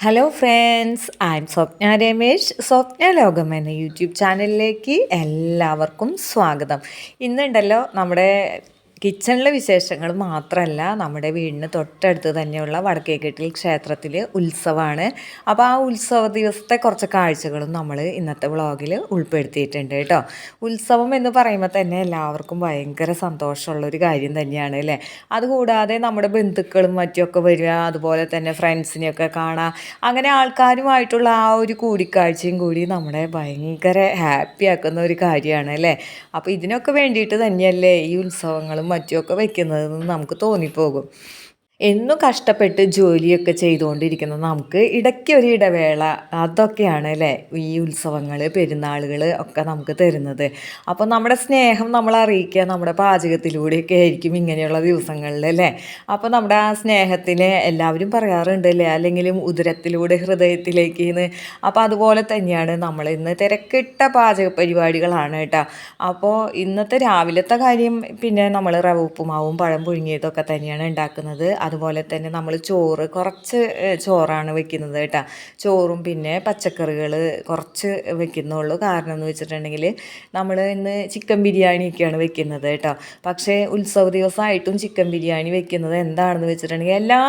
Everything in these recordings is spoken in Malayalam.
Hello friends I am Swapna Ramesh Swapna ലോകം എന്ന യൂട്യൂബ് ചാനലിലേക്ക് എല്ലാവർക്കും സ്വാഗതം. ഇന്നുണ്ടല്ലോ നമ്മുടെ കിച്ചണിലെ വിശേഷങ്ങൾ മാത്രമല്ല നമ്മുടെ വീടിന് തൊട്ടടുത്ത് തന്നെയുള്ള വടക്കേക്കെട്ടിൽ ക്ഷേത്രത്തിൽ ഉത്സവമാണ്. അപ്പോൾ ആ ഉത്സവ ദിവസത്തെ കുറച്ച് കാഴ്ചകളും നമ്മൾ ഇന്നത്തെ വ്ളോഗിൽ ഉൾപ്പെടുത്തിയിട്ടുണ്ട് കേട്ടോ. ഉത്സവം എന്ന് പറയുമ്പോൾ തന്നെ എല്ലാവർക്കും ഭയങ്കര സന്തോഷമുള്ളൊരു കാര്യം തന്നെയാണ് അല്ലേ? അതുകൂടാതെ നമ്മുടെ ബന്ധുക്കളും മറ്റുമൊക്കെ വരിക അതുപോലെ തന്നെ ഫ്രണ്ട്സിനെയൊക്കെ കാണാം അങ്ങനെ ആൾക്കാരുമായിട്ടുള്ള ആ ഒരു കൂടിക്കാഴ്ചയും കൂടി നമ്മളെ ഭയങ്കര ഹാപ്പി ആക്കുന്ന ഒരു കാര്യമാണ് അല്ലേ? അപ്പോൾ ഇതിനൊക്കെ വേണ്ടിയിട്ട് തന്നെയല്ലേ ഈ ഉത്സവങ്ങളും മറ്റുമൊക്കെ വയ്ക്കുന്നതെന്ന് നമുക്ക് തോന്നിപ്പോകും. എന്നും കഷ്ടപ്പെട്ട് ജോലിയൊക്കെ ചെയ്തുകൊണ്ടിരിക്കുന്ന നമുക്ക് ഇടയ്ക്ക് ഒരു ഇടവേള അതൊക്കെയാണ് അല്ലേ? ഈ ഉത്സവങ്ങൾ പെരുന്നാളുകൾ ഒക്കെ നമുക്ക് തരുന്നത്. അപ്പോൾ നമ്മുടെ സ്നേഹം നമ്മൾ അറിയിക്കുക നമ്മുടെ പാചകത്തിലൂടെയൊക്കെ ആയിരിക്കും ഇങ്ങനെയുള്ള ദിവസങ്ങളിൽ അല്ലേ? അപ്പോൾ നമ്മുടെ ആ സ്നേഹത്തിന് എല്ലാവരും പറയാറുണ്ട് അല്ലേ? അല്ലെങ്കിലും ഉദരത്തിലൂടെ ഹൃദയത്തിലേക്ക് അപ്പോൾ അതുപോലെ തന്നെയാണ് നമ്മൾ ഇന്ന് തിരക്കിട്ട പാചക പരിപാടികളാണ് കേട്ടോ. അപ്പോൾ ഇന്നത്തെ രാവിലത്തെ കാര്യം പിന്നെ നമ്മൾ റവ ഉപ്പുമാവും പഴം പുഴുങ്ങിയതൊക്കെ തന്നെയാണ് ഉണ്ടാക്കുന്നത്. അതുപോലെ തന്നെ നമ്മൾ ചോറ് കുറച്ച് ചോറാണ് വെക്കുന്നത് കേട്ടോ. ചോറും പിന്നെ പച്ചക്കറികൾ കുറച്ച് വെക്കുന്നുള്ളൂ. കാരണം എന്ന് വെച്ചിട്ടുണ്ടെങ്കിൽ നമ്മൾ ഇന്ന് ചിക്കൻ ബിരിയാണിയൊക്കെയാണ് വെക്കുന്നത് കേട്ടോ. പക്ഷേ ഉത്സവ ദിവസമായിട്ടും ചിക്കൻ ബിരിയാണി വെക്കുന്നത് എന്താണെന്ന് വെച്ചിട്ടുണ്ടെങ്കിൽ എല്ലാ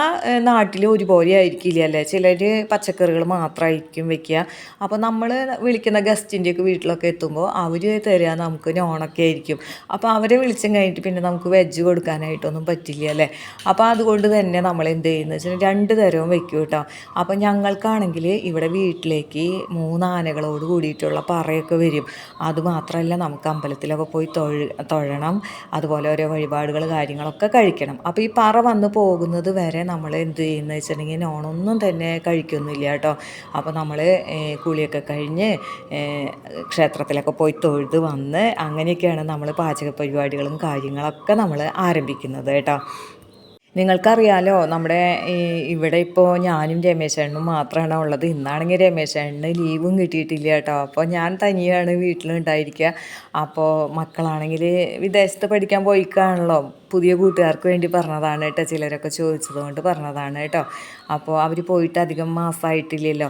നാട്ടിലും ഒരുപോലെ ആയിരിക്കില്ല അല്ലേ? ചിലർ പച്ചക്കറികൾ മാത്രമായിരിക്കും വെക്കുക. അപ്പോൾ നമ്മൾ വിളിക്കുന്ന ഗസ്റ്റിന്റെയൊക്കെ വീട്ടിലൊക്കെ എത്തുമ്പോൾ അവർ തരിക നമുക്ക് നോണൊക്കെ ആയിരിക്കും. അപ്പോൾ അവരെ വിളിച്ചും കഴിഞ്ഞിട്ട് പിന്നെ നമുക്ക് വെജ് കൊടുക്കാനായിട്ടൊന്നും പറ്റില്ല അല്ലേ? അപ്പോൾ അതുകൊണ്ട് തന്നെ നമ്മൾ എന്ത് ചെയ്യുന്നത് വെച്ചാൽ രണ്ട് തരവും വെക്കും കേട്ടോ അപ്പം ഞങ്ങൾക്കാണെങ്കിൽ ഇവിടെ വീട്ടിലേക്ക് മൂന്ന് ആനകളോട് കൂടിയിട്ടുള്ള പറയൊക്കെ വരും. അതുമാത്രമല്ല നമുക്ക് അമ്പലത്തിലൊക്കെ പോയി തൊഴ തൊഴണം. അതുപോലെ ഓരോ വഴിപാടുകൾ കാര്യങ്ങളൊക്കെ കഴിക്കണം. അപ്പോൾ ഈ പറ വന്ന് പോകുന്നത് വരെ നമ്മൾ എന്ത് ചെയ്യുന്നത് വെച്ചിട്ടുണ്ടെങ്കിൽ നോണൊന്നും തന്നെ കഴിക്കൊന്നുമില്ല കേട്ടോ അപ്പോൾ നമ്മൾ കുളിയൊക്കെ കഴിഞ്ഞ് ക്ഷേത്രത്തിലൊക്കെ പോയി തൊഴുത് വന്ന് അങ്ങനെയൊക്കെയാണ് നമ്മൾ പാചക പരിപാടികളും കാര്യങ്ങളൊക്കെ നമ്മൾ ആരംഭിക്കുന്നത് കേട്ടോ നിങ്ങൾക്കറിയാലോ നമ്മുടെ ഇവിടെ ഇപ്പോൾ ഞാനും രമേശേണ്ണും മാത്രമാണ് ഉള്ളത്. ഇന്നാണെങ്കിൽ രമേശേണ്ണന് ലീവും കിട്ടിയിട്ടില്ല കേട്ടോ. അപ്പോൾ ഞാൻ തനിയാണ് വീട്ടിലുണ്ടായിരിക്കുക അപ്പോൾ മക്കളാണെങ്കിൽ വിദേശത്ത് പഠിക്കാൻ പോയിക്കാണല്ലോ. പുതിയ കൂട്ടുകാർക്ക് വേണ്ടി പറഞ്ഞതാണ് കേട്ടോ. ചിലരൊക്കെ ചോദിച്ചത് കൊണ്ട് പറഞ്ഞതാണ് കേട്ടോ. അപ്പോൾ അവർ പോയിട്ട് അധികം മാസമായിട്ടില്ലല്ലോ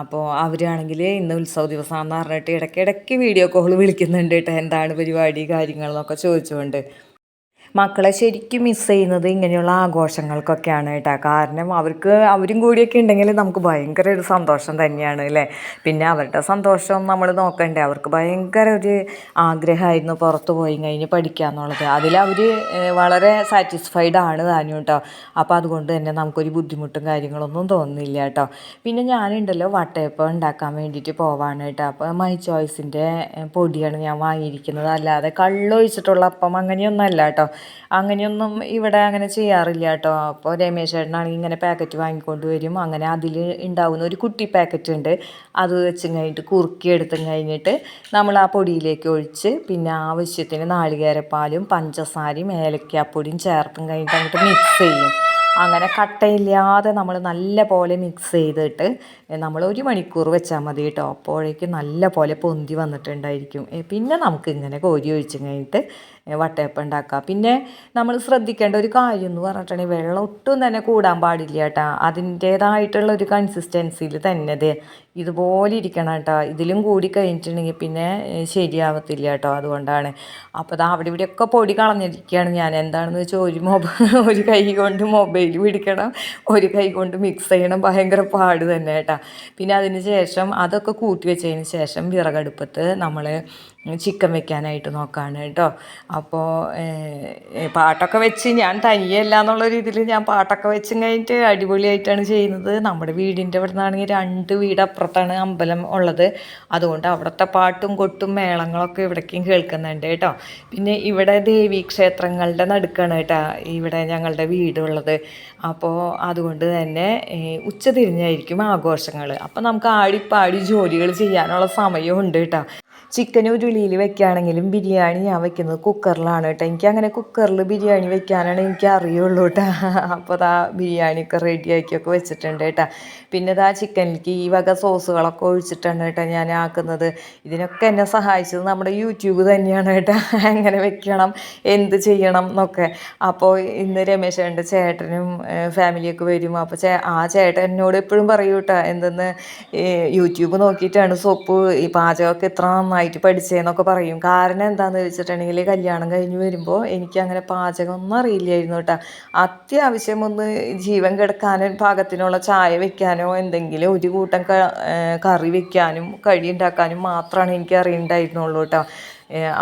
അപ്പോൾ അവരാണെങ്കിൽ ഇന്ന് ഉത്സവ ദിവസമാണെന്ന് പറഞ്ഞിട്ട് ഇടയ്ക്കിടയ്ക്ക് വീഡിയോ കോൾ വിളിക്കുന്നുണ്ട് കേട്ടോ. എന്താണ് പരിപാടി കാര്യങ്ങളെന്നൊക്കെ ചോദിച്ചുകൊണ്ട് മക്കളെ ശരിക്കും മിസ് ചെയ്യുന്നത് ഇങ്ങനെയുള്ള ആഘോഷങ്ങൾക്കൊക്കെയാണ് കേട്ടോ. കാരണം അവർക്ക് അവരും കൂടിയൊക്കെ ഉണ്ടെങ്കിൽ നമുക്ക് ഭയങ്കര ഒരു സന്തോഷം തന്നെയാണ് അല്ലേ? പിന്നെ അവരുടെ സന്തോഷം നമ്മൾ നോക്കണ്ടേ. അവർക്ക് ഭയങ്കര ഒരു ആഗ്രഹമായിരുന്നു പുറത്ത് പോയി കഴിഞ്ഞ് പഠിക്കുക എന്നുള്ളത് അതിൽ അവർ വളരെ സാറ്റിസ്ഫൈഡ് ആണ് താനും കേട്ടോ അപ്പോൾ അതുകൊണ്ട് തന്നെ നമുക്കൊരു ബുദ്ധിമുട്ടും കാര്യങ്ങളൊന്നും തോന്നുന്നില്ല കേട്ടോ. പിന്നെ ഞാനുണ്ടല്ലോ വട്ടയപ്പം ഉണ്ടാക്കാൻ വേണ്ടിയിട്ട് പോവാണ് കേട്ടോ. അപ്പോൾ മൈ ചോയ്സിന്റെ പൊടിയാണ് ഞാൻ വാങ്ങിയിരിക്കുന്നത്. അല്ലാതെ കള്ളൊഴിച്ചിട്ടുള്ള അപ്പം അങ്ങനെയൊന്നും അല്ല കേട്ടോ. അങ്ങനെയൊന്നും ഇവിടെ അങ്ങനെ ചെയ്യാറില്ല കേട്ടോ. അപ്പോൾ രമേശ് ചേട്ടനാണെങ്കിൽ ഇങ്ങനെ പാക്കറ്റ് വാങ്ങിക്കൊണ്ട് വരും. അങ്ങനെ അതിൽ ഉണ്ടാവുന്ന ഒരു കുട്ടി പാക്കറ്റ് ഉണ്ട്. അത് വെച്ച് കഴിഞ്ഞിട്ട് കുറുക്കി എടുത്തും കഴിഞ്ഞിട്ട് നമ്മൾ ആ പൊടിയിലേക്ക് ഒഴിച്ച് പിന്നെ ആവശ്യത്തിന് നാളികേരപ്പാലും പഞ്ചസാരയും ഏലക്കാപ്പൊടിയും ചേർത്തും കഴിഞ്ഞിട്ട് അങ്ങോട്ട് മിക്സ് ചെയ്യും. അങ്ങനെ കട്ടയില്ലാതെ നമ്മൾ നല്ല പോലെ മിക്സ് ചെയ്തിട്ട് നമ്മൾ ഒരു മണിക്കൂർ വെച്ചാൽ മതി കേട്ടോ. അപ്പോഴേക്കും നല്ല പോലെ പൊന്തി വന്നിട്ടുണ്ടായിരിക്കും. പിന്നെ നമുക്ക് ഇങ്ങനെ കോരി ഒഴിച്ച് കഴിഞ്ഞിട്ട് വട്ടയപ്പം ഉണ്ടാക്കുക. പിന്നെ നമ്മൾ ശ്രദ്ധിക്കേണ്ട ഒരു കാര്യം എന്ന് പറഞ്ഞിട്ടുണ്ടെങ്കിൽ വെള്ളം ഒട്ടും തന്നെ കൂടാൻ പാടില്ല കേട്ടോ. അതിന്റേതായിട്ടുള്ള ഒരു കൺസിസ്റ്റൻസിയിൽ തന്നെ ഇത് ഇതുപോലെ ഇരിക്കണം കേട്ടോ. ഇതിലും കൂടി കഴിഞ്ഞിട്ടുണ്ടെങ്കിൽ പിന്നെ ശരിയാവത്തില്ല കേട്ടോ അതുകൊണ്ടാണ്. അപ്പോൾ അത് അവിടെ ഇവിടെയൊക്കെ പൊടി കളഞ്ഞിരിക്കുകയാണ് ഞാൻ. എന്താണെന്ന് വെച്ചാൽ ഒരു മൊബൈൽ ഒരു കൈ കൊണ്ട് മൊബൈൽ പിടിക്കണം ഒരു കൈ കൊണ്ട് മിക്സ് ചെയ്യണം. ഭയങ്കര പാട് തന്നെ കേട്ടോ. പിന്നെ അതിന് ശേഷം അതൊക്കെ കൂട്ടി വെച്ചതിന് ശേഷം വിറകടുപ്പത്ത് നമ്മൾ ചിക്കൻ വെക്കാനായിട്ട് നോക്കുകയാണ് കേട്ടോ. അപ്പോൾ പാട്ടൊക്കെ വെച്ച് ഞാൻ തനിയല്ല എന്നുള്ള രീതിയിൽ ഞാൻ പാട്ടൊക്കെ വെച്ച് കഴിഞ്ഞിട്ട് അടിപൊളിയായിട്ടാണ് ചെയ്യുന്നത്. നമ്മുടെ വീടിന്റെ അവിടെ നിന്നാണെങ്കിൽ രണ്ട് വീടപ്പുറത്താണ് അമ്പലം ഉള്ളത്. അതുകൊണ്ട് അവിടുത്തെ പാട്ടും കൊട്ടും മേളങ്ങളൊക്കെ ഇവിടേക്കും കേൾക്കുന്നുണ്ട് കേട്ടോ. പിന്നെ ഇവിടെ ദേവീ ക്ഷേത്രങ്ങളുടെ നടുക്കാണ് കേട്ടോ ഇവിടെ ഞങ്ങളുടെ വീടുള്ളത് അപ്പോൾ അതുകൊണ്ട് തന്നെ ഉച്ചതിരിഞ്ഞായിരിക്കും ആഘോഷങ്ങൾ അപ്പോൾ നമുക്ക് ആടിപ്പാടി ജോലികൾ ചെയ്യാനുള്ള സമയമുണ്ട് കേട്ടോ. ചിക്കൻ ഉരുളിയിൽ വെക്കുകയാണെങ്കിലും ബിരിയാണി ഞാൻ വെക്കുന്നത് കുക്കറിലാണ് കേട്ടോ. എനിക്ക് അങ്ങനെ കുക്കറിൽ ബിരിയാണി വെക്കാനാണ് എനിക്ക് അറിയുള്ളൂ കേട്ടോ. അപ്പോൾ അതാ ബിരിയാണിയൊക്കെ റെഡിയാക്കിയൊക്കെ വെച്ചിട്ടുണ്ട് കേട്ടോ. പിന്നെ ഇതാ ചിക്കനിലേക്ക് ഈ വക സോസുകളൊക്കെ ഒഴിച്ചിട്ടാണ് കേട്ടോ ഞാൻ ആക്കുന്നത്. ഇതിനൊക്കെ എന്നെ സഹായിച്ചത് നമ്മുടെ യൂട്യൂബ് തന്നെയാണ് കേട്ടോ. എങ്ങനെ വെക്കണം എന്ത് ചെയ്യണം എന്നൊക്കെ. അപ്പോൾ ഇന്ന് രമേശേന്റെ ചേട്ടനും ഫാമിലിയൊക്കെ വരും. അപ്പോൾ ചേ ആ ചേട്ടൻ എന്നോട് എപ്പോഴും പറയൂ കേട്ടോ എന്തെന്ന് യൂട്യൂബ് നോക്കിയിട്ടാണ് സോപ്പ് ഈ പാചകമൊക്കെ ഇത്ര നന്നായിട്ട് പഠിച്ചതെന്നൊക്കെ പറയും. കാരണം എന്താണെന്ന് വെച്ചിട്ടുണ്ടെങ്കിൽ കല്യാണം കഴിഞ്ഞ് വരുമ്പോൾ എനിക്ക് അങ്ങനെ പാചകമൊന്നും അറിയില്ലായിരുന്നു കേട്ടോ. അത്യാവശ്യം ഒന്ന് ജീവൻ കിടക്കാനും പാകത്തിനുള്ള ചായ വെക്കാനോ എന്തെങ്കിലും ഒരു കൂട്ടം കറി വെക്കാനും കഴി ഉണ്ടാക്കാനും മാത്രമാണ് എനിക്ക് അറിയുണ്ടായിരുന്നുള്ളൂ കേട്ടോ.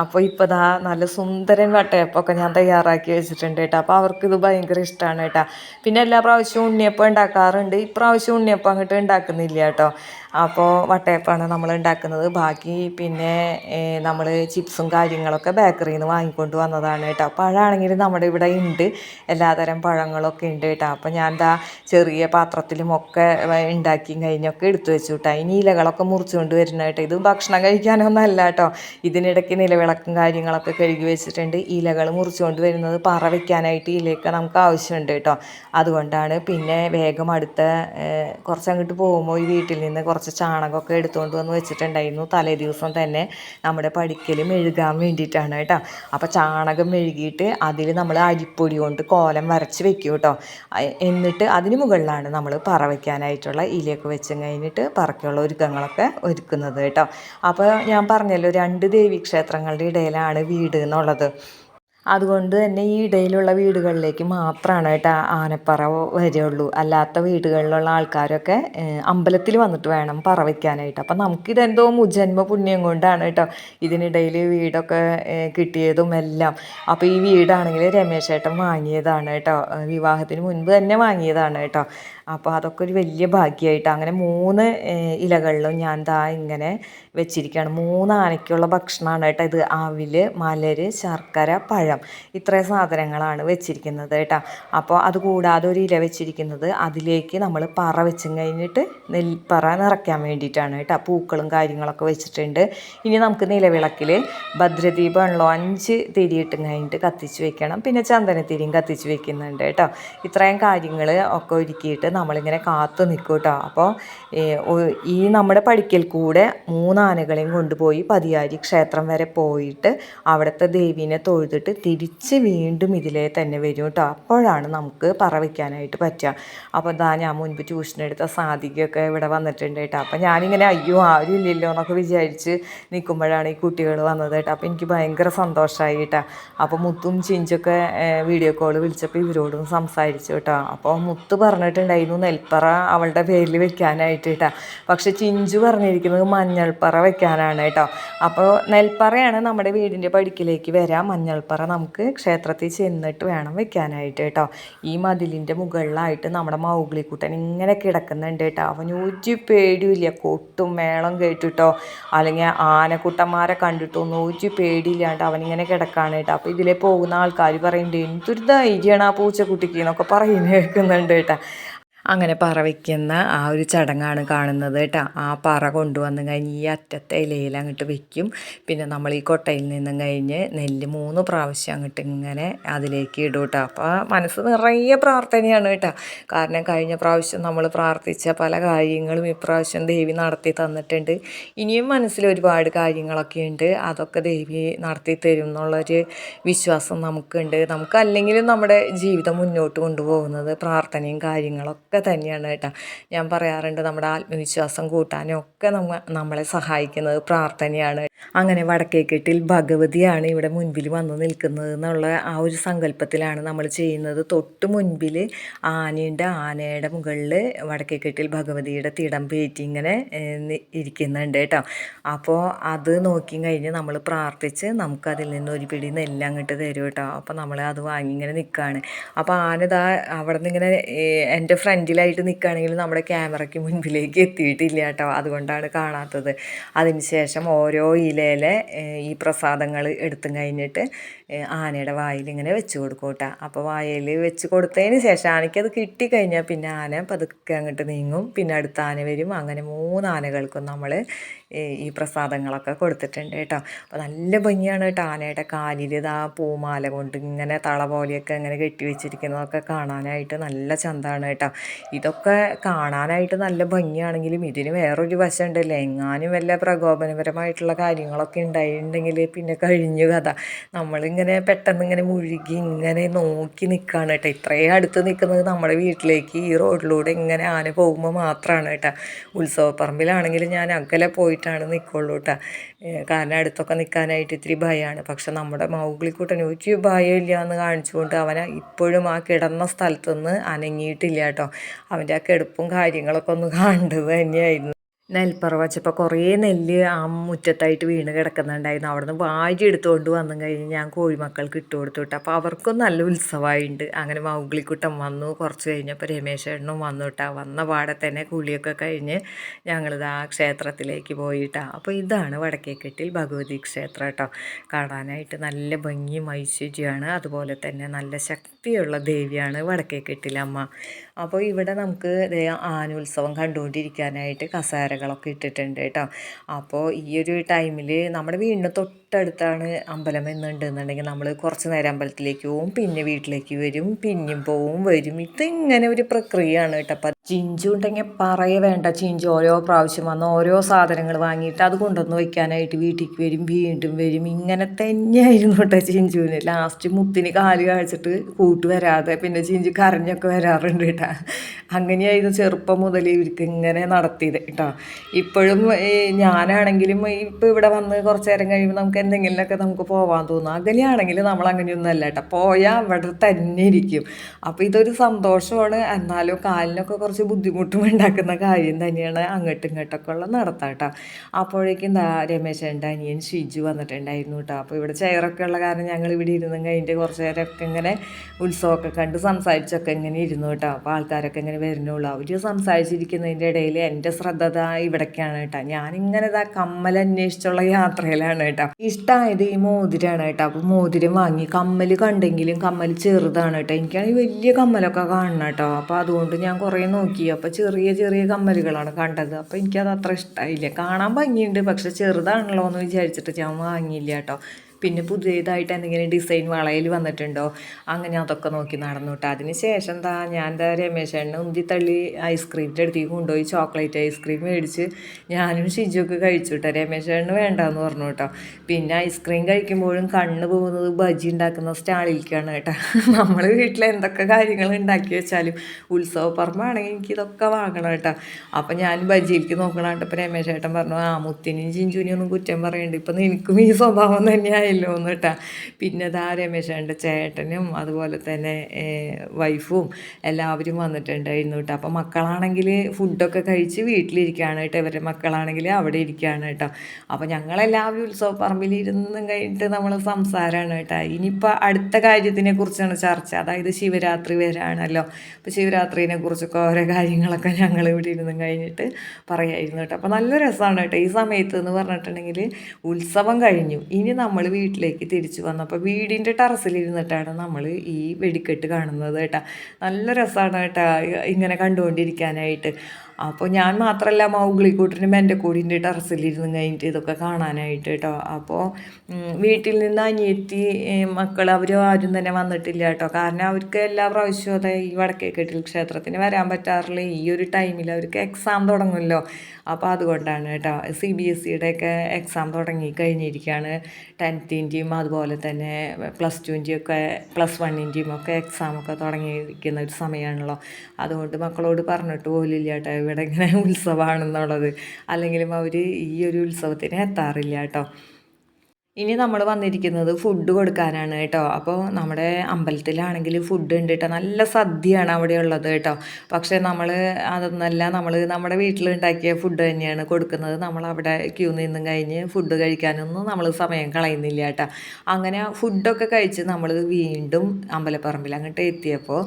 അപ്പോൾ ഇപ്പോൾ ദാ നല്ല സുന്ദരൻ വട്ടയപ്പമൊക്കെ ഞാൻ തയ്യാറാക്കി വെച്ചിട്ടുണ്ട് കേട്ടോ. അപ്പോൾ അവർക്കിത് ഭയങ്കര ഇഷ്ടമാണ് കേട്ടോ. പിന്നെ എല്ലാ പ്രാവശ്യവും ഉണ്ണിയപ്പം ഉണ്ടാക്കാറുണ്ട്. ഇപ്രാവശ്യം ഉണ്ണിയപ്പം അങ്ങോട്ട് ഉണ്ടാക്കുന്നില്ല കേട്ടോ. അപ്പോൾ വട്ടയപ്പമാണ് നമ്മൾ ഉണ്ടാക്കുന്നത് ബാക്കി പിന്നെ നമ്മൾ ചിപ്സും കാര്യങ്ങളൊക്കെ ബേക്കറിയിൽ നിന്ന് വാങ്ങിക്കൊണ്ട് വന്നതാണ് കേട്ടോ. പഴമാണെങ്കിൽ നമ്മുടെ ഇവിടെ ഉണ്ട് എല്ലാതരം പഴങ്ങളൊക്കെ ഉണ്ട് കേട്ടോ. അപ്പോൾ ഞാൻ എന്താ ചെറിയ പാത്രത്തിലും ഒക്കെ ഉണ്ടാക്കി കഴിഞ്ഞൊക്കെ എടുത്തു വെച്ചു കേട്ടോ. ഇനി ഇലകളൊക്കെ മുറിച്ചുകൊണ്ട് വരുന്ന കേട്ടോ. ഇത് ഭക്ഷണം കഴിക്കാനൊന്നും അല്ല കേട്ടോ. ഇതിനിടയ്ക്ക് നിലവിളക്കും കാര്യങ്ങളൊക്കെ കഴുകി വെച്ചിട്ടുണ്ട്. ഇലകൾ മുറിച്ചുകൊണ്ട് വരുന്നത് പറ വയ്ക്കാനായിട്ട് ഇലയൊക്കെ നമുക്ക് ആവശ്യമുണ്ട് കേട്ടോ. അതുകൊണ്ടാണ് പിന്നെ വേഗം അടുത്ത കുറച്ചങ്ങോട്ട് പോകുമ്പോൾ ഈ വീട്ടിൽ നിന്ന് കുറച്ച് ചാണകമൊക്കെ എടുത്തുകൊണ്ട് വന്ന് വെച്ചിട്ടുണ്ടായിരുന്നു. തലേ ദിവസം തന്നെ നമ്മുടെ പഠിക്കൽ മെഴുകാൻ വേണ്ടിയിട്ടാണ് കേട്ടോ. അപ്പോൾ ചാണകം മെഴുകിയിട്ട് അതിൽ നമ്മൾ അരിപ്പൊടി കൊണ്ട് കോലം വരച്ച് വെക്കും കേട്ടോ. എന്നിട്ട് അതിന് മുകളിലാണ് നമ്മൾ പറ വയ്ക്കാനായിട്ടുള്ള ഇലയൊക്കെ വെച്ച് കഴിഞ്ഞിട്ട് പറക്കുള്ള ഒരുക്കങ്ങളൊക്കെ ഒരുക്കുന്നത് കേട്ടോ. അപ്പോൾ ഞാൻ പറഞ്ഞല്ലോ രണ്ട് ദേവീക്ഷേത്രങ്ങളുടെ ഇടയിലാണ് വീട് എന്നുള്ളത്. അതുകൊണ്ട് തന്നെ ഈ ഇടയിലുള്ള വീടുകളിലേക്ക് മാത്രമാണ് കേട്ടോ ആനപ്പറ വരികയുള്ളൂ. അല്ലാത്ത വീടുകളിലുള്ള ആൾക്കാരൊക്കെ അമ്പലത്തിൽ വന്നിട്ട് വേണം പറ വയ്ക്കാനായിട്ട് അപ്പം നമുക്കിതെന്തോ മുജന്മ പുണ്യം കൊണ്ടാണ് കേട്ടോ ഇതിനിടയിൽ വീടൊക്കെ കിട്ടിയതും എല്ലാം. അപ്പോൾ ഈ വീടാണെങ്കിൽ രമേശ് ഏട്ടൻ വാങ്ങിയതാണ് കേട്ടോ. വിവാഹത്തിന് മുൻപ് തന്നെ വാങ്ങിയതാണ് കേട്ടോ. അപ്പോൾ അതൊക്കെ ഒരു വലിയ ഭാഗ്യമായിട്ട് അങ്ങനെ മൂന്ന് ഇലകളിലും ഞാൻ ദാ ഇങ്ങനെ വെച്ചിരിക്കുകയാണ്. മൂന്ന് ആനയ്ക്കുള്ള ഭക്ഷണമാണ് കേട്ടോ ഇത്. അവിൽ മലര് ശർക്കര പഴം. ഇത്രയും സാധനങ്ങളാണ് വെച്ചിരിക്കുന്നത് കേട്ടോ. അപ്പോൾ അതുകൂടാതെ ഒരു ഇല വെച്ചിരിക്കുന്നത് അതിലേക്ക് നമ്മൾ പറ വെച്ചും കഴിഞ്ഞിട്ട് നെൽപ്പറ നിറയ്ക്കാൻ വേണ്ടിയിട്ടാണ് കേട്ടോ. പൂക്കളും കാര്യങ്ങളൊക്കെ വെച്ചിട്ടുണ്ട്. ഇനി നമുക്ക് നിലവിളക്കിൽ ഭദ്രദീപമാണല്ലോ അഞ്ച് തിരിയിട്ടും കഴിഞ്ഞിട്ട് കത്തിച്ച് വെക്കണം. പിന്നെ ചന്ദനത്തിരിയും കത്തിച്ച് വെക്കുന്നുണ്ട് കേട്ടോ. ഇത്രയും കാര്യങ്ങൾ ഒക്കെ ഒരുക്കിയിട്ട് നമ്മളിങ്ങനെ കാത്തു നിൽക്കും കേട്ടോ അപ്പോൾ ഈ നമ്മുടെ പഠിക്കൽ കൂടെ മൂന്നാനകളെയും കൊണ്ടുപോയി പതിയാരി ക്ഷേത്രം വരെ പോയിട്ട് അവിടുത്തെ ദേവീനെ തൊഴുതിട്ട് തിരിച്ച് വീണ്ടും ഇതിലേ തന്നെ വരും കേട്ടോ അപ്പോഴാണ് നമുക്ക് പറ വയ്ക്കാനായിട്ട് പറ്റുക. അപ്പോൾ ഇതാ ഞാൻ മുൻപ് ട്യൂഷൻ എടുത്ത സാധികയൊക്കെ ഇവിടെ വന്നിട്ടുണ്ട് കേട്ടോ അപ്പോൾ ഞാനിങ്ങനെ അയ്യോ ആരും ഇല്ലല്ലോ എന്നൊക്കെ വിചാരിച്ച് നിൽക്കുമ്പോഴാണ് ഈ കുട്ടികൾ വന്നത് കേട്ടോ അപ്പോൾ എനിക്ക് ഭയങ്കര സന്തോഷമായി കേട്ടോ അപ്പോൾ മുത്തും ചിഞ്ചൊക്കെ വീഡിയോ കോൾ വിളിച്ചപ്പോൾ ഇവരോടും സംസാരിച്ചു കേട്ടോ അപ്പോൾ മുത്ത് പറഞ്ഞിട്ടുണ്ടായിരുന്നു നെൽപ്പറ അവളുടെ പേരിൽ വെക്കാനായിട്ട് കേട്ടോ പക്ഷെ ചിഞ്ചു പറഞ്ഞിരിക്കുന്നത് മഞ്ഞൾപ്പറ വെക്കാനാണ് കേട്ടോ അപ്പോൾ നെൽപ്പറയാണ് നമ്മുടെ വീടിന്റെ പടിക്കിലേക്ക് വരാം. മഞ്ഞൾപ്പറ നമുക്ക് ക്ഷേത്രത്തിൽ ചെന്നിട്ട് വേണം വെക്കാനായിട്ട് കേട്ടോ ഈ മതിലിന്റെ മുകളിലായിട്ട് നമ്മുടെ മൗഗ്ലിക്കുട്ടൻ ഇങ്ങനെ കിടക്കുന്നുണ്ട് കേട്ടോ അവന് ഒരു പേടിയില്ല കൊട്ടും മേളം കേട്ടിട്ടോ അല്ലെങ്കിൽ ആനക്കുട്ടന്മാരെ കണ്ടിട്ടൊന്നും ഒരു പേടിയില്ലാണ്ട് അവനിങ്ങനെ കിടക്കാണ് കേട്ടോ അപ്പോൾ ഇതിലെ പോകുന്ന ആൾക്കാർ പറയുന്നുണ്ട് എന്തൊരു ധൈര്യമാണ് ആ പൂച്ചക്കുട്ടിക്ക് എന്നൊക്കെ പറയുന്നത് കേൾക്കുന്നുണ്ട് കേട്ടോ അങ്ങനെ പറ വയ്ക്കുന്ന ആ ഒരു ചടങ്ങാണ് കാണുന്നത് കേട്ടോ. ആ പറ കൊണ്ടുവന്ന് കഴിഞ്ഞ് ഈ അറ്റത്തെ ഇലയിൽ അങ്ങോട്ട് വെക്കും. പിന്നെ നമ്മൾ ഈ കൊട്ടയിൽ നിന്നും കഴിഞ്ഞ് നെല്ല് മൂന്ന് പ്രാവശ്യം അങ്ങോട്ട് ഇങ്ങനെ അതിലേക്ക് ഇടും കേട്ടോ. അപ്പോൾ മനസ്സ് നിറയെ പ്രാർത്ഥനയാണ് കേട്ടോ. കാരണം കഴിഞ്ഞ പ്രാവശ്യം നമ്മൾ പ്രാർത്ഥിച്ച പല കാര്യങ്ങളും ഇപ്രാവശ്യം ദേവി നടത്തി തന്നിട്ടുണ്ട്. ഇനിയും മനസ്സിൽ ഒരുപാട് കാര്യങ്ങളൊക്കെ ഉണ്ട്. അതൊക്കെ ദേവി നടത്തി തരും എന്നുള്ളൊരു വിശ്വാസം നമുക്കുണ്ട്. നമുക്കല്ലെങ്കിലും നമ്മുടെ ജീവിതം മുന്നോട്ട് കൊണ്ടുപോകുന്നത് പ്രാർത്ഥനയും കാര്യങ്ങളൊക്കെ ഒക്കെ തന്നെയാണ് കേട്ടോ. ഞാൻ പറയാറുണ്ട് നമ്മുടെ ആത്മവിശ്വാസം കൂട്ടാനും ഒക്കെ നമ്മ നമ്മളെ സഹായിക്കുന്നത് പ്രാർത്ഥനയാണ്. അങ്ങനെ വടക്കേക്കെട്ടിൽ ഭഗവതിയാണ് ഇവിടെ മുൻപിൽ വന്ന് നിൽക്കുന്നത് എന്നുള്ള ആ ഒരു സങ്കല്പത്തിലാണ് നമ്മൾ ചെയ്യുന്നത്. തൊട്ട് മുൻപിൽ ആനയുണ്ട്. ആനയുടെ മുകളിൽ വടക്കേക്കെട്ടിൽ ഭഗവതിയുടെ തിടം പേറ്റി ഇങ്ങനെ ഇരിക്കുന്നുണ്ട് കേട്ടോ. അപ്പോൾ അത് നോക്കി കഴിഞ്ഞ് നമ്മൾ പ്രാർത്ഥിച്ച് നമുക്കതിൽ നിന്ന് ഒരു പിടി നെല്ല് അങ്ങോട്ട് തരും കേട്ടോ. അപ്പോൾ നമ്മൾ അത് വാങ്ങി ഇങ്ങനെ നിൽക്കുകയാണ് അപ്പോൾ ആന ഇതാ അവിടെ നിന്ന് ഇങ്ങനെ എന്റെ ഫ്രണ്ട് ഫ്രണ്ടിലായിട്ട് നിൽക്കുകയാണെങ്കിൽ നമ്മുടെ ക്യാമറയ്ക്ക് മുൻപിലേക്ക് എത്തിയിട്ടില്ല കേട്ടോ. അതുകൊണ്ടാണ് കാണാത്തത്. അതിനുശേഷം ഓരോ ഇലയിലെ ഈ പ്രസാദങ്ങൾ എടുത്തും കഴിഞ്ഞിട്ട് ആനയുടെ വായിൽ ഇങ്ങനെ വെച്ച് കൊടുക്കും കേട്ടോ. അപ്പോൾ വായിൽ വെച്ച് കൊടുത്തതിന് ശേഷം ആനയ്ക്കത് കിട്ടിക്കഴിഞ്ഞാൽ പിന്നെ ആന പതുക്കെ അങ്ങോട്ട് നീങ്ങും. പിന്നെ അടുത്ത ആന വരും. അങ്ങനെ മൂന്ന് ആനകൾക്കും നമ്മൾ ഈ പ്രസാദങ്ങളൊക്കെ കൊടുത്തിട്ടുണ്ട് കേട്ടോ. അപ്പോൾ നല്ല ഭംഗിയാണ് കേട്ടോ ആനയുടെ കാലിൽ ഇതാ പൂമാല കൊണ്ട് ഇങ്ങനെ തള പോലെയൊക്കെ ഇങ്ങനെ കെട്ടി വെച്ചിരിക്കുന്നതൊക്കെ കാണാനായിട്ട് നല്ല ചന്തമാണ് കേട്ടോ. ഇതൊക്കെ കാണാനായിട്ട് നല്ല ഭംഗിയാണെങ്കിലും ഇതിന് വേറൊരു വശമുണ്ടല്ലേ? എങ്ങാനും വല്ല പ്രകോപനപരമായിട്ടുള്ള കാര്യങ്ങളൊക്കെ ഉണ്ടായിട്ടുണ്ടെങ്കിൽ പിന്നെ കഴിഞ്ഞു കഥ. നമ്മളിങ്ങനെ പെട്ടെന്ന് ഇങ്ങനെ മുഴുകി ഇങ്ങനെ നോക്കി നിൽക്കുകയാണ് കേട്ടോ. ഇത്രയും അടുത്ത് നിൽക്കുന്നത് നമ്മുടെ വീട്ടിലേക്ക് ഈ റോഡിലൂടെ ഇങ്ങനെ ആന പോകുമ്പോൾ മാത്രമാണ് കേട്ടോ. ഉത്സവപ്പറമ്പിലാണെങ്കിൽ ഞാൻ അകലെ പോയിട്ടാണ് നിൽക്കുള്ളൂ കേട്ടോ. കാരണം അടുത്തൊക്കെ നിൽക്കാനായിട്ട് ഇത്തിരി ഭയമാണ്. പക്ഷെ നമ്മുടെ മൗഗ്ലിക്കുട്ടൻ ഒരു ഭയമില്ല എന്ന് കാണിച്ചുകൊണ്ട് അവനെ ഇപ്പോഴും ആ കിടന്ന സ്ഥലത്തുനിന്ന് അനങ്ങിയിട്ടില്ല കേട്ടോ. അവന്റെ ആ കെടുപ്പും കാര്യങ്ങളൊക്കെ ഒന്ന് കണ്ടത് തന്നെയായിരുന്നു. നെൽപ്പറ വച്ചപ്പോൾ കുറേ നെല്ല് ആ മുറ്റത്തായിട്ട് വീണ് കിടക്കുന്നുണ്ടായിരുന്നു. അവിടെ നിന്ന് വാരി എടുത്തുകൊണ്ട് വന്നു കഴിഞ്ഞ് ഞാൻ കോഴിമക്കൾക്ക് ഇട്ട് കൊടുത്തു വിട്ടു അപ്പോൾ അവർക്കും നല്ല ഉത്സവമായിട്ടുണ്ട് അങ്ങനെ മൗഗ്ലിക്കുട്ടൻ വന്നു. കുറച്ച് കഴിഞ്ഞപ്പോൾ രമേശേട്ടനും വന്നു കേട്ടോ വന്ന പാടെ തന്നെ കുളിയൊക്കെ കഴിഞ്ഞ് ഞങ്ങളിത് ആ ക്ഷേത്രത്തിലേക്ക് പോയിട്ടാ. അപ്പോൾ ഇതാണ് വടക്കേക്കെട്ടിൽ ഭഗവതി ക്ഷേത്രം കേട്ടോ കാണാനായിട്ട് നല്ല ഭംഗിയും ഐശ്വര്യമാണ് അതുപോലെ തന്നെ നല്ല ശക്തിയുള്ള ദേവിയാണ് വടക്കേക്കെട്ടിലമ്മ. അപ്പോൾ ഇവിടെ നമുക്ക് ആനുത്സവം കണ്ടുകൊണ്ടിരിക്കാനായിട്ട് കസേരകളൊക്കെ ഇട്ടിട്ടുണ്ട് കേട്ടോ. അപ്പോൾ ഈ ഒരു ടൈമിൽ നമ്മുടെ വീടിന് തൊട്ടടുത്താണ് അമ്പലം എന്നുണ്ടെന്നുണ്ടെങ്കിൽ നമ്മൾ കുറച്ച് നേരം അമ്പലത്തിലേക്ക് പോവും പിന്നെ വീട്ടിലേക്ക് വരും പിന്നെയും പോവും വരും. ഇതിങ്ങനെ ഒരു പ്രക്രിയയാണ് കേട്ടോ. ചിഞ്ചു ഉണ്ടെങ്കിൽ പറയേ വേണ്ട. ചിഞ്ചു ഓരോ പ്രാവശ്യം വന്ന് ഓരോ സാധനങ്ങൾ വാങ്ങിയിട്ട് അത് കൊണ്ടുവന്ന് വയ്ക്കാനായിട്ട് വീട്ടിലേക്ക് വരും വീണ്ടും വരും. ഇങ്ങനെ തന്നെയായിരുന്നു കേട്ടോ ചിഞ്ചുവിന്. ലാസ്റ്റ് മുത്തിന് കാൽ കാഴ്ചിട്ട് കൂട്ട് വരാതെ പിന്നെ ചിഞ്ചു കരഞ്ഞൊക്കെ വരാറുണ്ട് കേട്ടോ. അങ്ങനെയായിരുന്നു ചെറുപ്പം മുതൽ ഇവർക്ക് ഇങ്ങനെ നടത്തിയത് കേട്ടോ. ഇപ്പോഴും ഞാനാണെങ്കിലും ഇപ്പോൾ ഇവിടെ വന്ന് കുറച്ച് നേരം കഴിയുമ്പോൾ നമുക്ക് എന്തെങ്കിലുമൊക്കെ നമുക്ക് പോകാൻ തോന്നും. അകലെയാണെങ്കിൽ നമ്മൾ അങ്ങനെയൊന്നും അല്ല കേട്ടോ. പോയാൽ അവിടെ തന്നെ ഇരിക്കും. അപ്പോൾ ഇതൊരു സന്തോഷമാണ്. എന്നാലും കാലിനൊക്കെ കുറച്ച് ബുദ്ധിമുട്ടും ഉണ്ടാക്കുന്ന കാര്യം തന്നെയാണ് അങ്ങോട്ടും ഇങ്ങോട്ടൊക്കെ ഉള്ള നടത്താം കേട്ടോ. അപ്പോഴേക്കും എന്താ രമേശന്റെ അനിയൻ ഷിജു വന്നിട്ടുണ്ടായിരുന്നു കേട്ടോ. അപ്പോൾ ഇവിടെ ചെയറൊക്കെ ഉള്ള കാരണം ഞങ്ങൾ ഇവിടെ ഇരുന്നും കഴിഞ്ഞിട്ട് കുറച്ച് നേരമൊക്കെ ഇങ്ങനെ ഉത്സവമൊക്കെ കണ്ട് സംസാരിച്ചൊക്കെ ഇങ്ങനെ ഇരുന്നു കേട്ടോ. അപ്പോൾ ആൾക്കാരൊക്കെ ഇങ്ങനെ വരുന്നുള്ളൂ. അവർ സംസാരിച്ചിരിക്കുന്നതിന്റെ ഇടയിൽ എന്റെ ശ്രദ്ധ ഇവിടേക്കാണ് കേട്ടോ. ഞാനിങ്ങനെ ഇതാ കമ്മൽ അന്വേഷിച്ചുള്ള യാത്രയിലാണ് കേട്ടോ. ഇഷ്ടമായത് ഈ മോതിരാണ് കേട്ടോ. അപ്പോൾ മോതിരം വാങ്ങി. കമ്മൽ കണ്ടെങ്കിലും കമ്മൽ ചെറുതാണ് കേട്ടോ. എനിക്കാണെങ്കിൽ വലിയ കമ്മലൊക്കെ കാണണം കേട്ടോ. അപ്പോൾ അതുകൊണ്ട് ഞാൻ കുറേ നോക്കി. അപ്പോൾ ചെറിയ ചെറിയ കമ്മലുകളാണ് കണ്ടത്. അപ്പോൾ എനിക്കത് അത്ര ഇഷ്ടമായില്ല കാണാൻ ഭംഗിയുണ്ട്. പക്ഷെ ചെറുതാണല്ലോ എന്ന് വിചാരിച്ചിട്ട് ഞാൻ വാങ്ങിയില്ല കേട്ടോ. പിന്നെ പുതിയതായിട്ട് എന്തെങ്കിലും ഡിസൈൻ വളയിൽ വന്നിട്ടുണ്ടോ? അങ്ങനെ അതൊക്കെ നോക്കി നടന്നു കേട്ടോ അതിന് ശേഷം എന്താ ഞാൻ എന്താ രമേശേണ്ണ ഉന്തി തള്ളി ഐസ്ക്രീമിന്റെ അടുത്തേക്ക് കൊണ്ടുപോയി ചോക്ലേറ്റ് ഐസ്ക്രീം മേടിച്ച് ഞാനും ഷിജുവൊക്കെ കഴിച്ചു കേട്ടോ രമേശേണ്ണ വേണ്ടാന്ന് പറഞ്ഞു കേട്ടോ പിന്നെ ഐസ്ക്രീം കഴിക്കുമ്പോഴും കണ്ണ് പോകുന്നത് ബജി ഉണ്ടാക്കുന്ന സ്റ്റാളിലേക്കാണ് കേട്ടോ. നമ്മൾ വീട്ടിൽ എന്തൊക്കെ കാര്യങ്ങൾ ഉണ്ടാക്കി വെച്ചാലും ഉത്സവ പറമ്പാണെങ്കിൽ എനിക്ക് ഇതൊക്കെ വാങ്ങണം കേട്ടോ. അപ്പം ഞാൻ ബജിയിലേക്ക് നോക്കണം കേട്ടോ രമേശ് ചേട്ടൻ പറഞ്ഞു ആ മുത്തിനും ചിഞ്ചുവിനും ഒന്നും കുറ്റം പറയണ്ട. ഇപ്പം നിനക്കും ഈ സ്വഭാവം തന്നെയായല്ലോ എന്ന് പിന്നെ ദാ രമേശേട്ടന്റെ ചേട്ടനും അതുപോലെ തന്നെ വൈഫും എല്ലാവരും വന്നിട്ടുണ്ടായിരുന്നു കേട്ടോ. അപ്പം മക്കളാണെങ്കിൽ ഫുഡൊക്കെ കഴിച്ച് വീട്ടിലിരിക്കുകയാണ് കേട്ടോ. ഇവരുടെ മക്കളാണെങ്കിൽ അവിടെ ഇരിക്കുകയാണ് കേട്ടോ. അപ്പോൾ ഞങ്ങളെല്ലാവരും ഉത്സവ പറമ്പിൽ കഴിഞ്ഞിട്ട് നമ്മൾ സംസാരമാണ് കേട്ടോ. ഇനിയിപ്പോൾ അടുത്ത കാര്യത്തിനെ കുറിച്ചാണ് ചർച്ച. അതായത് ശിവരാത്രി വരാണല്ലോ. അപ്പോൾ ശിവരാത്രിനെ കുറിച്ചൊക്കെ ഓരോ കാര്യങ്ങളൊക്കെ ഞങ്ങൾ ഇവിടെ ഇരുന്നും കഴിഞ്ഞിട്ട് പറയായിരുന്നു കേട്ടോ. അപ്പോൾ നല്ല രസമാണ് കേട്ടോ. ഈ സമയത്ത് എന്ന് പറഞ്ഞിട്ടുണ്ടെങ്കിൽ ഉത്സവം കഴിഞ്ഞു. ഇനി നമ്മൾ വീട്ടിലേക്ക് തിരിച്ചു വന്നപ്പോൾ വീടിന്റെ ടെറസിലിരുന്നിട്ടാണ് നമ്മൾ ഈ വെടിക്കെട്ട് കാണുന്നത് കേട്ടോ. നല്ല രസമാണ് കേട്ടോ ഇങ്ങനെ കണ്ടുകൊണ്ടിരിക്കാനായിട്ട്. അപ്പോൾ ഞാൻ മാത്രമല്ല മൗഗ്ലിക്കൂട്ടിനും എന്റെ കൂടിന്റെ ടെറസിലിരുന്ന് കഴിഞ്ഞിട്ട് ഇതൊക്കെ കാണാനായിട്ട് കേട്ടോ അപ്പോൾ വീട്ടിൽ നിന്ന് അനിയത്തി മക്കൾ അവർ ആരും തന്നെ വന്നിട്ടില്ല കേട്ടോ കാരണം അവർക്ക് എല്ലാ പ്രാവശ്യവും അതെ ഈ വടക്കേക്കെട്ടിൽ ക്ഷേത്രത്തിന് വരാൻ പറ്റാറില്ല. ഈ ഒരു ടൈമിൽ അവർക്ക് എക്സാം തുടങ്ങുമല്ലോ. അപ്പോൾ അതുകൊണ്ടാണ് കേട്ടോ സി ബി എസ് സിയുടെയൊക്കെ എക്സാം തുടങ്ങി കഴിഞ്ഞിരിക്കുകയാണ് ടെൻത്തിന്റെയും അതുപോലെ തന്നെ പ്ലസ് ടുവിന്റെയും ഒക്കെ പ്ലസ് വണ്ണിന്റെയും ഒക്കെ എക്സാമൊക്കെ തുടങ്ങിയിരിക്കുന്ന ഒരു സമയമാണല്ലോ അതുകൊണ്ട് മക്കളോട് പറഞ്ഞിട്ട് പോലില്ല കേട്ടോ ഇവിടെ ഇങ്ങനെ ഉത്സവമാണെന്നുള്ളത്. അല്ലെങ്കിലും അവർ ഈ ഒരു ഉത്സവത്തിന് എത്താറില്ല കേട്ടോ. ഇനി നമ്മൾ വന്നിരിക്കുന്നത് ഫുഡ് കൊടുക്കാനാണ് കേട്ടോ. അപ്പോൾ നമ്മുടെ അമ്പലത്തിലാണെങ്കിൽ ഫുഡ് ഉണ്ട് കേട്ടോ. നല്ല സദ്യയാണ് അവിടെ ഉള്ളത് കേട്ടോ. പക്ഷേ നമ്മൾ അതൊന്നല്ല നമ്മൾ നമ്മുടെ വീട്ടിലുണ്ടാക്കിയ ഫുഡ് തന്നെയാണ് കൊടുക്കുന്നത്. നമ്മൾ അവിടെ ക്യൂ നിന്നും കഴിഞ്ഞ് ഫുഡ് കഴിക്കാനൊന്നും നമ്മൾ സമയം കളയുന്നില്ല കേട്ടോ. അങ്ങനെ ഫുഡൊക്കെ കഴിച്ച് നമ്മൾ വീണ്ടും അമ്പലപ്പറമ്പിൽ അങ്ങോട്ട് എത്തിയപ്പോൾ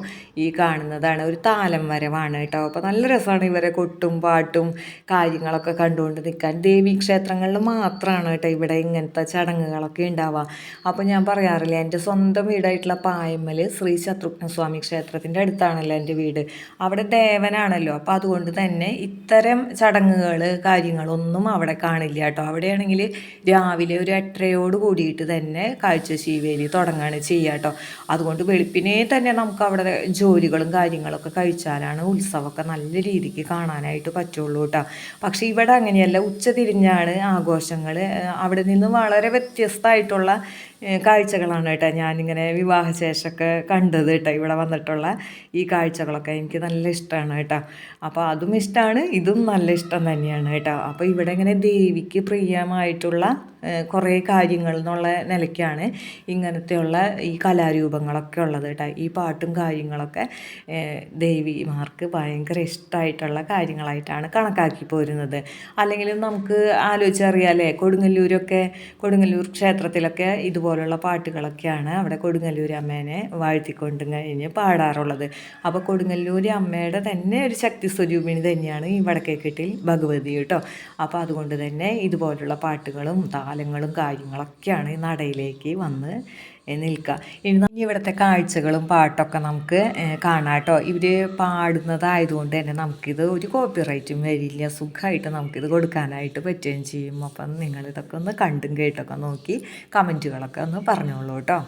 ഈ കാണുന്നതാണ് ഒരു താലം വരവാണ് കേട്ടോ. അപ്പോൾ നല്ല രസമാണ് ഇവരെ കൊട്ടും പാട്ടും കാര്യങ്ങളൊക്കെ കണ്ടുകൊണ്ട് നിൽക്കാൻ ദേവീ ക്ഷേത്രങ്ങളിൽ മാത്രമാണ് കേട്ടോ ഇവിടെ ഇങ്ങനത്തെ ചടങ്ങ് ചടങ്ങുകളൊക്കെ ഉണ്ടാവുക അപ്പോൾ ഞാൻ പറയാറില്ല എന്റെ സ്വന്തം വീടായിട്ടുള്ള പായമ്മൽ ശ്രീ ശത്രുഘ്ന സ്വാമി ക്ഷേത്രത്തിന്റെ അടുത്താണല്ലോ എന്റെ വീട്. അവിടെ ദേവനാണല്ലോ. അപ്പോൾ അതുകൊണ്ട് തന്നെ ഇത്തരം ചടങ്ങുകൾ കാര്യങ്ങളൊന്നും അവിടെ കാണില്ല കേട്ടോ. അവിടെയാണെങ്കിൽ രാവിലെ ഒരു എട്ടരയോട് കൂടിയിട്ട് തന്നെ കാഴ്ച ശീവേലി തുടങ്ങുകയാണ് ചെയ്യുക കേട്ടോ. അതുകൊണ്ട് വെളുപ്പിനെ തന്നെ നമുക്ക് അവിടെ ജോലികളും കാര്യങ്ങളൊക്കെ കഴിച്ചാലാണ് ഉത്സവമൊക്കെ നല്ല രീതിക്ക് കാണാനായിട്ട് പറ്റുള്ളൂ കേട്ടോ. പക്ഷേ ഇവിടെ അങ്ങനെയല്ല. ഉച്ച തിരിഞ്ഞാണ് ആഘോഷങ്ങൾ അവിടെ നിന്ന് വളരെ വ്യത്യസ്തമായിട്ടുള്ള കാഴ്ചകളാണ് കേട്ടോ ഞാനിങ്ങനെ വിവാഹശേഷമൊക്കെ കണ്ടത് കേട്ടോ ഇവിടെ വന്നിട്ടുള്ള ഈ കാഴ്ചകളൊക്കെ. എനിക്ക് നല്ല ഇഷ്ടമാണ് കേട്ടോ. അപ്പോൾ അതും ഇഷ്ടമാണ് ഇതും നല്ല ഇഷ്ടം തന്നെയാണ് കേട്ടോ. അപ്പോൾ ഇവിടെ ഇങ്ങനെ ദേവിക്ക് പ്രിയമായിട്ടുള്ള കുറേ കാര്യങ്ങൾ എന്നുള്ള നിലയ്ക്കാണ് ഇങ്ങനത്തെയുള്ള ഈ കലാരൂപങ്ങളൊക്കെ ഉള്ളത് കേട്ടോ. ഈ പാട്ടും കാര്യങ്ങളൊക്കെ ദേവിമാർക്ക് ഭയങ്കര ഇഷ്ടമായിട്ടുള്ള കാര്യങ്ങളായിട്ടാണ് കണക്കാക്കി പോരുന്നത്. അല്ലെങ്കിൽ നമുക്ക് ആലോചിച്ചറിയാലേ കൊടുങ്ങല്ലൂരൊക്കെ കൊടുങ്ങല്ലൂർ ക്ഷേത്രത്തിലൊക്കെ ഇതുപോലുള്ള പാട്ടുകളൊക്കെയാണ് അവിടെ കൊടുങ്ങല്ലൂർ അമ്മേനെ വാഴ്ത്തിക്കൊണ്ട് കഴിഞ്ഞ് പാടാറുള്ളത്. അപ്പോൾ കൊടുങ്ങല്ലൂർ അമ്മയുടെ തന്നെ ഒരു ശക്തി സ്വരൂപിണി തന്നെയാണ് ഈ വടക്കേക്കെട്ടിൽ ഭഗവതി കേട്ടോ. അപ്പോൾ അതുകൊണ്ട് തന്നെ ഇതുപോലുള്ള പാട്ടുകളും താലങ്ങളും കാര്യങ്ങളൊക്കെയാണ് ഈ നടയിലേക്ക് വന്ന് നിൽക്കുക. ഇനി ഇവിടുത്തെ കാഴ്ചകളും പാട്ടൊക്കെ നമുക്ക് കാണാം കേട്ടോ. ഇവർ പാടുന്നതായതുകൊണ്ട് തന്നെ നമുക്കിത് ഒരു കോപ്പിറൈറ്റും വരില്ല. സുഖമായിട്ട് നമുക്കിത് കൊടുക്കാനായിട്ട് പറ്റുകയും ചെയ്യും. അപ്പം നിങ്ങളിതൊക്കെ ഒന്ന് കണ്ടും കേട്ടൊക്കെ നോക്കി കമന്റുകളൊക്കെ ഒന്ന് പറഞ്ഞോളൂ കേട്ടോ.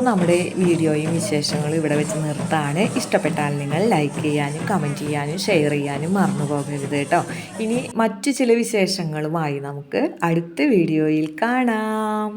അപ്പോൾ നമ്മുടെ വീഡിയോയും വിശേഷങ്ങളും ഇവിടെ വെച്ച് നിർത്താണ്. ഇഷ്ടപ്പെട്ടാൽ നിങ്ങൾ ലൈക്ക് ചെയ്യാനും കമന്റ് ചെയ്യാനും ഷെയർ ചെയ്യാനും മറന്നു പോകരുത് കേട്ടോ. ഇനി മറ്റു ചില വിശേഷങ്ങളുമായി നമുക്ക് അടുത്ത വീഡിയോയിൽ കാണാം.